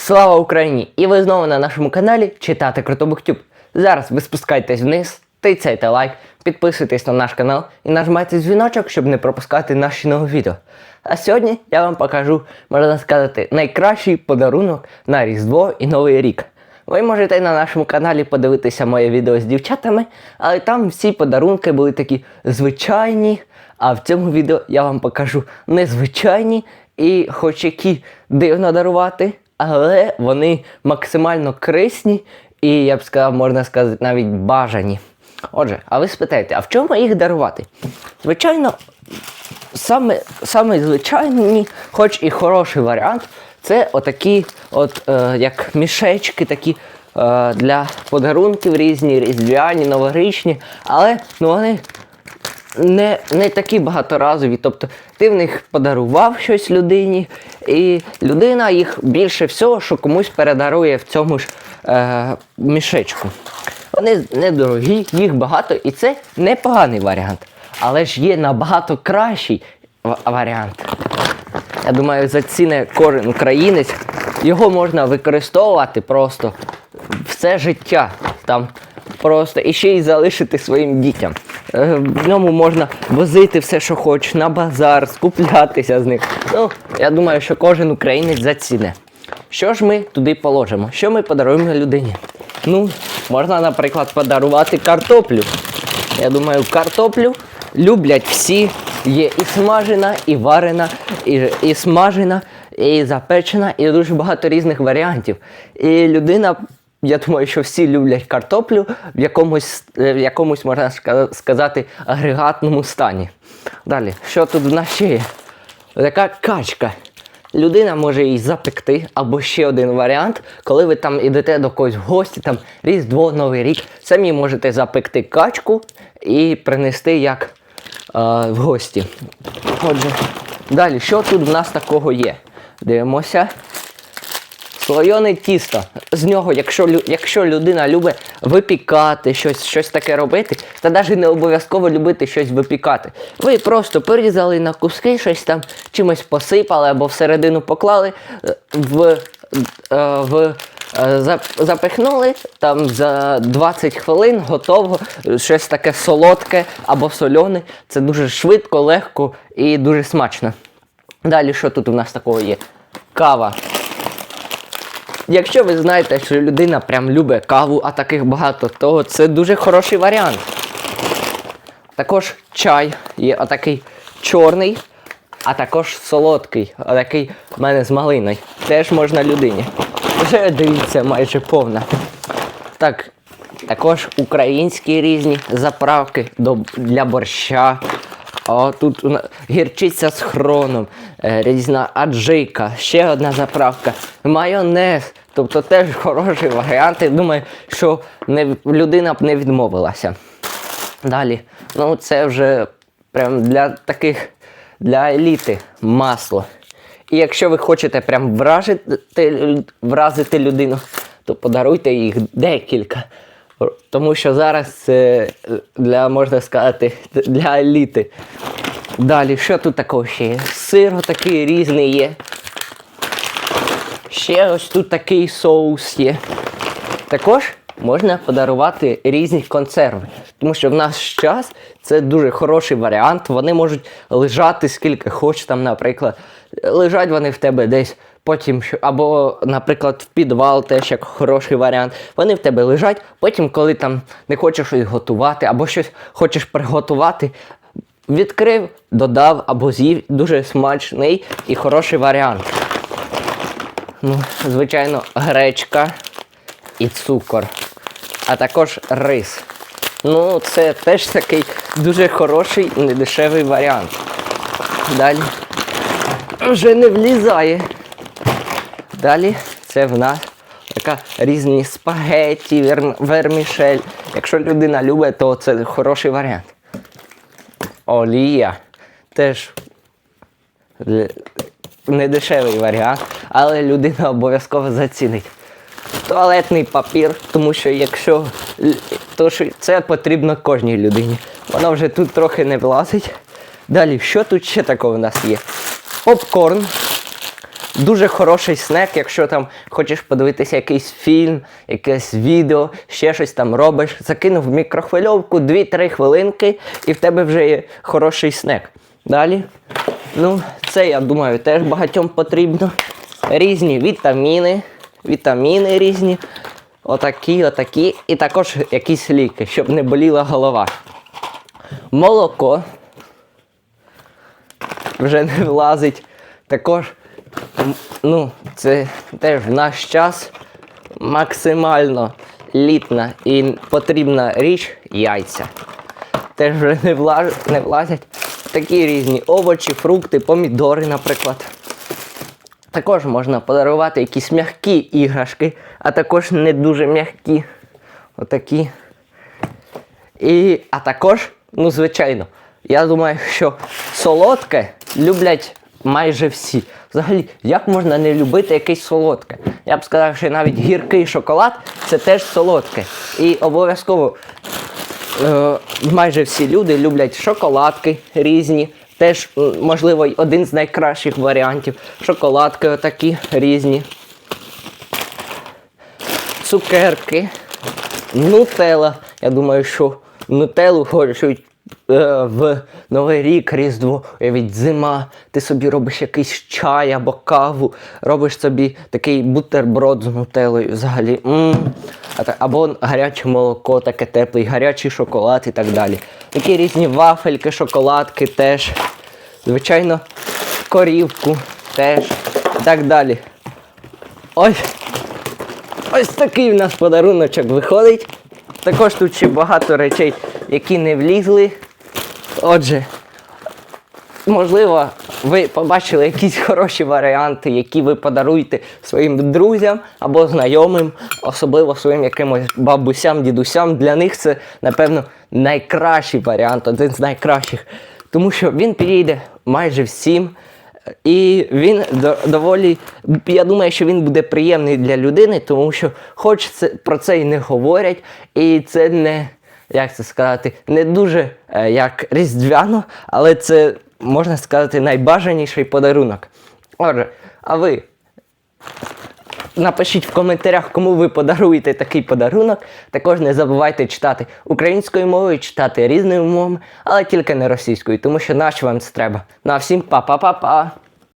Слава Україні! І ви знову на нашому каналі Читати Крутобуктюб. Зараз ви спускайтесь вниз, тицяйте лайк, підписуйтесь на наш канал і нажимайте дзвіночок, щоб не пропускати наші нові відео. А сьогодні я вам покажу, можна сказати, найкращий подарунок на Різдво і Новий рік. Ви можете на нашому каналі подивитися моє відео з дівчатами, але там всі подарунки були такі звичайні. А в цьому відео я вам покажу незвичайні і хоч які дивно дарувати, але вони максимально корисні і, я б сказав, можна сказати, навіть бажані. Отже, а ви спитаєте, а в чому їх дарувати? Звичайно, саме, саме звичайний, хоч і хороший варіант, це отакі, от, е, як мішечки, такі е, для подарунків різні, різдвяні, новорічні, але ну, вони не, не такі багаторазові. Тобто ти в них подарував щось людині, і людина їх більше всього, що комусь передарує в цьому ж е, мішечку. Вони недорогі, їх багато, і це непоганий варіант. Але ж є набагато кращий варіант. Я думаю, за ціни кожен українець його можна використовувати просто все життя. Там просто і ще й залишити своїм дітям. Е, В ньому можна возити все, що хочеш, на базар, скуплятися з них. Ну, я думаю, що кожен українець заціне. Що ж ми туди положимо? Що ми подаруємо людині? Ну, можна, наприклад, подарувати картоплю. Я думаю, картоплю люблять всі. Є і смажена, і варена, і, і смажена, і запечена, і дуже багато різних варіантів. І людина, я думаю, що всі люблять картоплю в якомусь, е, в якомусь можна сказати, агрегатному стані. Далі, що тут в нас ще є? Така качка. Людина може її запекти, або ще один варіант, коли ви там ідете до когось в гості, там Різдво, Новий рік, самі можете запекти качку і принести як е, в гості. Отже, далі, що тут в нас такого є? Дивимося. Слойоне тісто. З нього, якщо, якщо людина любить випікати, щось, щось таке робити, та навіть не обов'язково любити щось випікати. Ви просто порізали на куски, щось там чимось посипали або всередину поклали, е, в, е, в, е, запихнули, там за 20 хвилин готово щось таке солодке або сольоне. Це дуже швидко, легко і дуже смачно. Далі, що тут у нас такого є? Кава. Якщо ви знаєте, що людина прям любить каву, а таких багато, то це дуже хороший варіант. Також чай є отакий чорний, а також солодкий, отакий в мене з малиною. Теж можна людині. Вже дивіться, майже повна. Так, також українські різні заправки для борща. О, тут у гірчиця з хроном, е, різна аджика, ще одна заправка, майонез. Тобто теж хороший варіант. Я думаю, що не, людина б не відмовилася. Далі, ну це вже прям для таких для еліти масло. І якщо ви хочете прям вражити, вразити людину, то подаруйте їх декілька. Тому що зараз це для, можна сказати, для еліти. Далі, що тут такого ще є? Сир такий різний є. Ще ось тут такий соус є. Також можна подарувати різні консерви, тому що в наш час це дуже хороший варіант. Вони можуть лежати скільки хоч там, наприклад, лежать вони в тебе десь. Потім або, наприклад, в підвал теж як хороший варіант. Вони в тебе лежать. Потім, коли там не хочеш щось готувати, або щось хочеш приготувати, відкрив, додав або з'їв. Дуже смачний і хороший варіант. Ну, звичайно, гречка і цукор, а також рис. Ну, це теж такий дуже хороший і недешевий варіант. Далі вже не влізає. Далі це в нас така різні спагеті, вер... вермішель. Якщо людина любить, то це хороший варіант. Олія теж Л- недешевий варіант, але людина обов'язково зацінить. Туалетний папір, тому що якщо то що це потрібно кожній людині. Воно вже тут трохи не влазить. Далі, що тут ще такого в нас є? Попкорн. Дуже хороший снек, якщо там хочеш подивитися якийсь фільм, якесь відео, ще щось там робиш. Закинув в мікрохвильовку 2-3 хвилинки, і в тебе вже є хороший снек. Далі. Ну, це я думаю, теж багатьом потрібно. Різні вітаміни, вітаміни різні. Отакі, отакі. І також якісь ліки, щоб не боліла голова. Молоко вже не влазить. Також, ну, це теж в наш час максимально літна і потрібна річ яйця. Теж вже не, влаж, не влазять. Такі різні овочі, фрукти, помідори, наприклад. Також можна подарувати якісь м'які іграшки, а також не дуже м'які. Отакі. І, а також, ну, звичайно, я думаю, що солодке люблять майже всі. Взагалі, як можна не любити якесь солодке? Я б сказав, що навіть гіркий шоколад це теж солодке. І обов'язково е, майже всі люди люблять шоколадки різні. Теж, можливо, один з найкращих варіантів. Шоколадки отакі різні. Цукерки. Нутелла. Я думаю, що нутеллу хочуть е, в Новий рік, Різдво, уявіть, зима, ти собі робиш якийсь чай або каву, робиш собі такий бутерброд з нутеллою взагалі. м А та- Або гаряче молоко, таке тепле, гарячий шоколад і так далі. Такі різні вафельки, шоколадки теж. Звичайно, корівку теж і так далі. Ось. Ось такий в нас подаруночок виходить. Також тут ще багато речей, які не влізли. Отже, можливо, ви побачили якісь хороші варіанти, які ви подаруєте своїм друзям або знайомим, особливо своїм якимось бабусям, дідусям. Для них це, напевно, найкращий варіант, один з найкращих. Тому що він підійде майже всім. І він до- доволі, я думаю, що він буде приємний для людини, тому що хоч це про це і не говорять, і це не, як це сказати, не дуже е, як різдвяно, але це можна сказати найбажаніший подарунок. Отже, а ви Напишіть в коментарях, кому ви подаруєте такий подарунок. Також не забувайте читати українською мовою, читати різними мовами, але тільки не російською, тому що наші вам це треба. Ну а всім па-па-па-па!